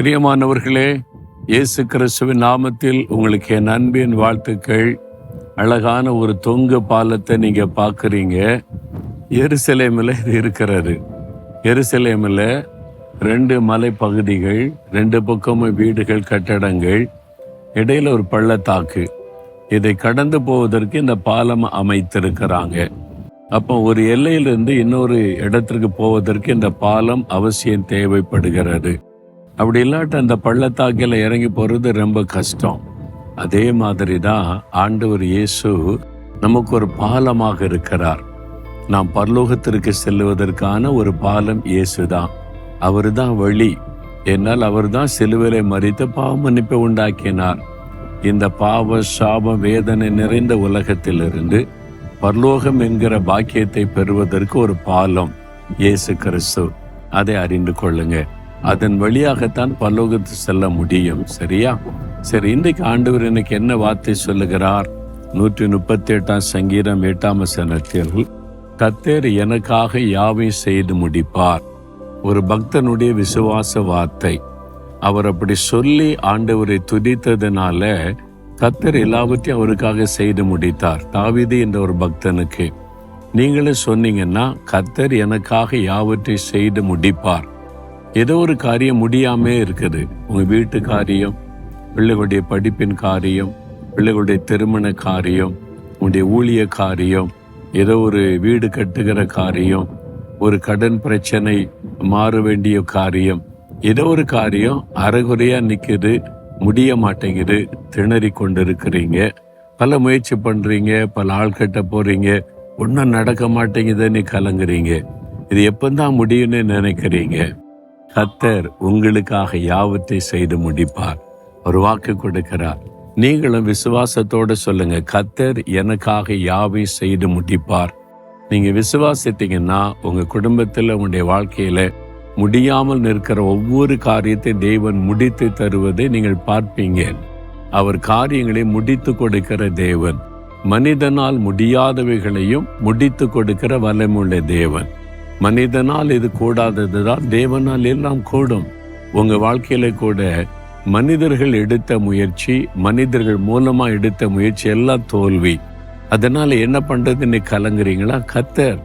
பிரியமானவர்களே இயேசு கிறிஸ்துவின் நாமத்தில் உங்களுக்கு என் அன்பின் வாழ்த்துக்கள். அழகான ஒரு தொங்கு பாலத்தை நீங்க பார்க்குறீங்க. எருசலேமில் இது இருக்கிறது. எருசலேமில் ரெண்டு மலைப்பகுதிகள் ரெண்டு பக்கமும் வீடுகள் கட்டடங்கள் இடையில ஒரு பள்ளத்தாக்கு. இதை கடந்து போவதற்கு இந்த பாலம் அமைத்திருக்கிறாங்க. அப்போ ஒரு எல்லையிலிருந்து இன்னொரு இடத்திற்கு போவதற்கு இந்த பாலம் அவசியம் தேவைப்படுகிறது. அப்படி இல்லாட்ட அந்த பள்ளத்தாக்கில் இறங்கி போகிறது ரொம்ப கஷ்டம். அதே மாதிரி தான் ஆண்டவர் இயேசு நமக்கு ஒரு பாலமாக இருக்கிறார். நாம் பரலோகத்திற்கு செல்லுவதற்கான ஒரு பாலம் இயேசு தான் அவர் தான் வழி. என்னால் அவர் தான் சிலுவரை மறித்து பாவ மன்னிப்பை உண்டாக்கினார். இந்த பாவ சாப வேதனை நிறைந்த உலகத்திலிருந்து பரலோகம் என்கிற பாக்கியத்தை பெறுவதற்கு ஒரு பாலம் இயேசு கிறிஸ்து. அதை அறிந்து கொள்ளுங்கள் அதன் வழியாகத்தான் பல்லோகத்து செல்ல முடியும். சரியா? சரி இன்றைக்கு ஆண்டவர் எனக்கு என்ன வார்த்தை சொல்லுகிறார்? நூற்றி முப்பத்தி எட்டாம் சங்கீதம் எட்டாம் வசனத்தில் கத்தேர் எனக்காக யாவை செய்து முடிப்பார்? ஒரு பக்தனுடைய விசுவாச வார்த்தை. அவர் அப்படி சொல்லி ஆண்டவரை துதித்ததுனால கத்தர் எல்லாவற்றையும் அவருக்காக செய்து முடித்தார். தாவிதி என்ற ஒரு பக்தனுக்கு நீங்களே சொன்னீங்கன்னா கத்தர் எனக்காக யாவற்றை செய்து முடிப்பார்? ஏதோ ஒரு காரியம் முடியாமே இருக்குது. உங்க வீட்டு காரியம் பிள்ளைகளுடைய படிப்பின் காரியம் பிள்ளைகளுடைய திருமண காரியம் உங்களுடைய ஊழிய காரியம் ஏதோ ஒரு வீடு கட்டுகிற காரியம் ஒரு கடன் பிரச்சனை மாற வேண்டிய காரியம் ஏதோ ஒரு காரியம் அறகுறையா நிக்குது முடிய மாட்டேங்குது திணறி கொண்டிருக்கிறீங்க. பல முயற்சி பண்றீங்க பல ஆள்கிட்ட போறீங்க ஒன்றும் நடக்க மாட்டேங்குதுன்னு கலங்குறீங்க. இது எப்பந்தான் முடியும்னு நினைக்கிறீங்க? கத்தர் உங்களுக்காக யாவற்றை செய்து முடிப்பார். ஒரு வாக்கு கொடுக்கிறார். நீங்களும் விசுவாசத்தோட சொல்லுங்க கத்தர் எனக்காக யாவை செய்து முடிப்பார்? நீங்க விசுவாசித்தீங்கன்னா உங்க குடும்பத்தில் உங்களுடைய வாழ்க்கையில முடியாமல் நிற்கிற ஒவ்வொரு காரியத்தை தேவன் முடித்து தருவதை நீங்கள் பார்ப்பீங்க. அவர் காரியங்களை முடித்து கொடுக்கிற தேவன். மனிதனால் முடியாதவைகளையும் முடித்து கொடுக்கிற வல்லமுள்ள தேவன். மனிதனால் இது கூடாததுதான் தேவனால் எல்லாம் கூடும். உங்க வாழ்க்கையில கூட மனிதர்கள் எடுத்த முயற்சி மனிதர்கள் மூலமா எடுத்த முயற்சி எல்லாம் தோல்வி. அதனால என்ன பண்றதுன்னு கலங்குறீங்களா? கத்தர்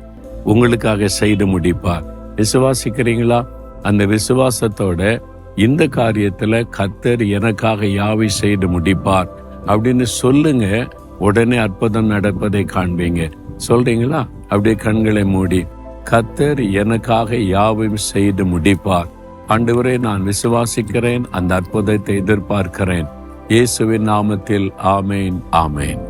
உங்களுக்காக செய்து முடிப்பார். விசுவாசிக்கிறீங்களா? அந்த விசுவாசத்தோட இந்த காரியத்துல கத்தர் எனக்காக யாவை செய்து முடிப்பார்? அப்படின்னு சொல்லுங்க. உடனே அற்புதம் நடப்பதை காண்பீங்க. சொல்றீங்களா? அப்படியே கண்களை மூடி. கத்தர் எனக்காக யாவையும் செய்து முடிப்பார். ஆண்டவரே நான் விசுவாசிக்கிறேன் அந்த அற்புதத்தை எதிர்பார்க்கிறேன். இயேசுவின் நாமத்தில் ஆமேன் ஆமேன்.